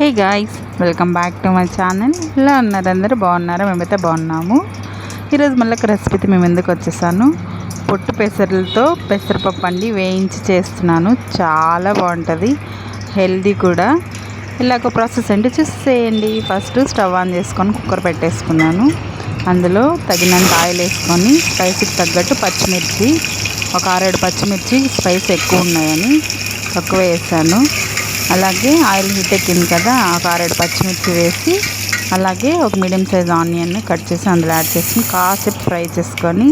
Hey guys welcome back to my channel ఇలా ఉన్నారు అందరూ? బాగున్నారా? మేమైతే బాగున్నాము. ఈరోజు మళ్ళీ ఒక రెసిపీతో మేము ఎందుకు వచ్చేసాను? పొట్టు పెసరలతో పెసరపప్పు అండి వేయించి చేస్తున్నాను. చాలా బాగుంటుంది. హెల్దీ కూడా. ఇలా ఒక ప్రాసెస్ అంటే చూసేయండి ఫస్ట్ స్టవ్ ఆన్ చేసుకొని కుక్కర్ పెట్టేసుకున్నాను. అందులో తగినంత ఆయిల్ వేసుకొని స్పైసీకి తగ్గట్టు పచ్చిమిర్చి ఒక ఆరేడు పచ్చిమిర్చి స్పైస్ ఎక్కువ ఉన్నాయని తక్కువ వేసాను. అలాగే ఆయిల్ హీట్ ఎక్కింది కదా ఒక ఆరేడు పచ్చిమిర్చి వేసి అలాగే ఒక మీడియం సైజ్ ఆనియన్ని కట్ చేసి అందులో యాడ్ చేసుకుని కాసేపు ఫ్రై చేసుకొని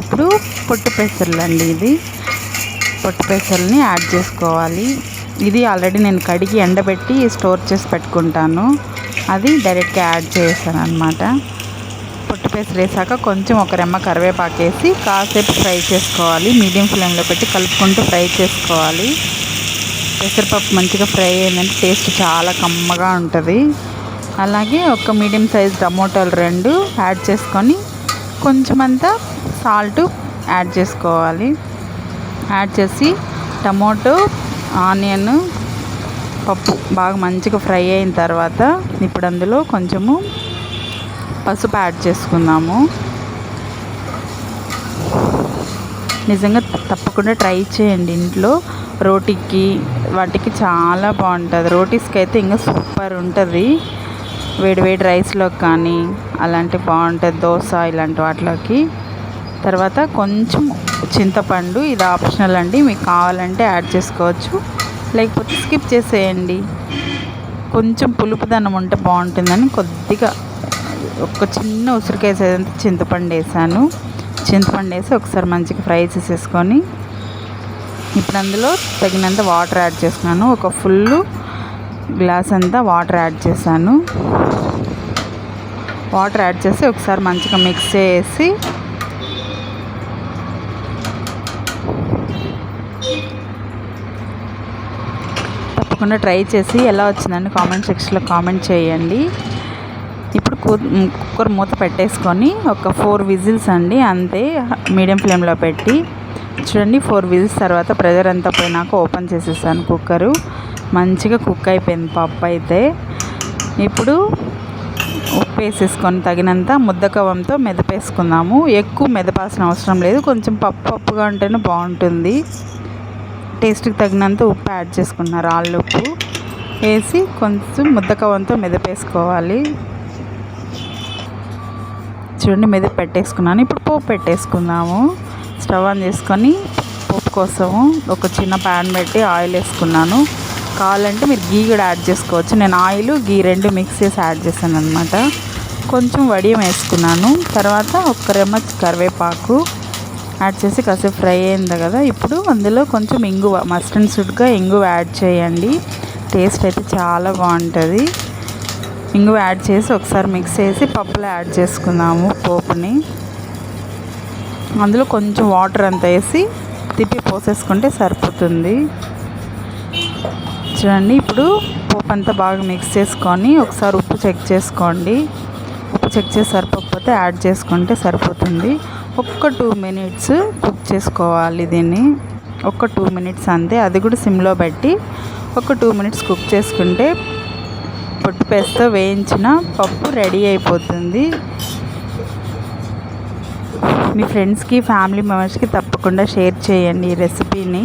ఇప్పుడు పొట్టు పెసర్లు అండి ఇది. పొట్టు పెసర్ని యాడ్ చేసుకోవాలి. ఇది ఆల్రెడీ నేను కడిగి ఎండబెట్టి స్టోర్ చేసి పెట్టుకుంటాను. అది డైరెక్ట్గా యాడ్ చేశాను అనమాట పొట్టు పెసరు వేసాక కొంచెం ఒక రెమ్మ కరివేపాకు వేసి కాసేపు ఫ్రై చేసుకోవాలి. మీడియం ఫ్లేమ్లో పెట్టి కలుపుకుంటూ ఫ్రై చేసుకోవాలి. పెసరపప్పు మంచిగా ఫ్రై అయిందంటే టేస్ట్ చాలా కమ్మగా ఉంటుంది. అలాగే ఒక మీడియం సైజ్ టమోటాలు రెండు యాడ్ చేసుకొని కొంచెం అంతా సాల్ట్ యాడ్ చేసుకోవాలి. యాడ్ చేసి టమోటో ఆనియన్ పప్పు బాగా మంచిగా ఫ్రై అయిన తర్వాత ఇప్పుడు అందులో కొంచెము పసుపు యాడ్ చేసుకుందాము. నిజంగా తప్పకుండా ట్రై చేయండి ఇంట్లో. రోటీకి వాటికి చాలా బాగుంటుంది. రోటీస్కి అయితే ఇంకా సూపర్ ఉంటుంది. వేడి వేడి రైస్లో కానీ అలాంటి బాగుంటుంది. దోశ ఇలాంటి వాటిలోకి. తర్వాత కొంచెం చింతపండు ఇది ఆప్షనల్ అండి. మీకు కావాలంటే యాడ్ చేసుకోవచ్చు. లేకపోతే స్కిప్ చేసేయండి. కొంచెం పులుపుదనం ఉంటే బాగుంటుందని కొద్దిగా ఒక చిన్న ఉసిరికాయ చింతపండు వేసాను. చింతపండు వేసి ఒకసారి మంచిగా ఫ్రై చేసేసుకొని ఇప్పుడు అందులో తగినంత వాటర్ యాడ్ చేసుకున్నాను ఒక ఫుల్ గ్లాస్ అంతా వాటర్ యాడ్ చేశాను. వాటర్ యాడ్ చేసి ఒకసారి మంచిగా మిక్స్ చేసి తప్పకుండా ట్రై చేసి ఎలా వచ్చిందని కామెంట్ సెక్షన్లో కామెంట్ చేయండి. ఇప్పుడు కుక్కర్ మూత పెట్టేసుకొని ఒక ఫోర్ విజిల్స్ అండి అంతే మీడియం ఫ్లేమ్లో పెట్టి చూడండి ఫోర్ విజిల్స్ తర్వాత ప్రెజర్ అంతా పోయినాక ఓపెన్ చేసేసాను కుక్కరు మంచిగా కుక్ అయిపోయింది పప్పు అయితే. ఇప్పుడు ఉప్పు వేసేసుకొని తగినంత ముద్దకవంతో మెదపేసుకుందాము. ఎక్కువ మెదపాల్సిన అవసరం లేదు కొంచెం పప్పు పప్పుగా ఉంటేనే బాగుంటుంది. టేస్ట్కి తగినంత ఉప్పు యాడ్ చేసుకున్నారు ఆళ్ళు ఉప్పు. వేసి కొంచెం ముద్దకవంతో మెదపేసుకోవాలి. చూడండి మెదపు పెట్టేసుకున్నాను. ఇప్పుడు పోపు పెట్టేసుకుందాము. స్టవ్ ఆన్ చేసుకొని పోపు కోసము ఒక చిన్న ప్యాన్ పెట్టి ఆయిల్ వేసుకున్నాను. కావాలంటే మీరు గీ కూడా యాడ్ చేసుకోవచ్చు. నేను ఆయిల్ గీ రెండు మిక్స్ చేసి యాడ్ చేశాను అనమాట కొంచెం వడియం వేసుకున్నాను. తర్వాత ఒక రెమ్మ కరివేపాకు యాడ్ చేసి కాసేపు ఫ్రై అయింది కదా. ఇప్పుడు అందులో కొంచెం ఇంగువ మస్టర్డ్ సుడ్గా ఇంగువ యాడ్ చేయండి. టేస్ట్ అయితే చాలా బాగుంటుంది. ఇంగువ యాడ్ చేసి ఒకసారి మిక్స్ చేసి పప్పులో యాడ్ చేసుకుందాము పోపుని. అందులో కొంచెం వాటర్ అంతా వేసి తిప్పి పోసేసుకుంటే సరిపోతుంది. చూడండి ఇప్పుడు పోపు అంతా బాగా మిక్స్ చేసుకొని ఒకసారి ఉప్పు చెక్ చేసుకోండి. ఉప్పు చెక్ చేసి సరిపోకపోతే యాడ్ చేసుకుంటే సరిపోతుంది. ఒక్క టూ మినిట్స్ కుక్ చేసుకోవాలి దీన్ని. ఒక టూ మినిట్స్ అంతే. అది కూడా సిమ్లో పెట్టి ఒక టూ మినిట్స్ కుక్ చేసుకుంటే పొట్టు పేస్తో వేయించిన పప్పు రెడీ అయిపోతుంది. మీ ఫ్రెండ్స్కి ఫ్యామిలీ మెంబర్స్కి తప్పకుండా షేర్ చేయండి ఈ రెసిపీని.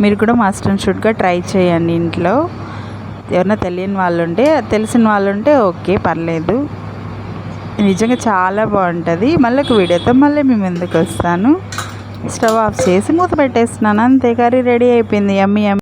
మీరు కూడా మస్ట్ అండ్ షుడ్గా ట్రై చేయండి ఇంట్లో. ఎవరైనా తెలియని వాళ్ళు ఉంటే తెలిసిన వాళ్ళు ఉంటే ఓకే పర్లేదు. నిజంగా చాలా బాగుంటుంది. మళ్ళీ ఒక వీడియోతో మళ్ళీ మేము ఎందుకు వస్తాను. స్టవ్ ఆఫ్ చేసి మూత పెట్టేస్తున్నాను. అంతే కర్రీ రెడీ అయిపోయింది. ఎమ్మి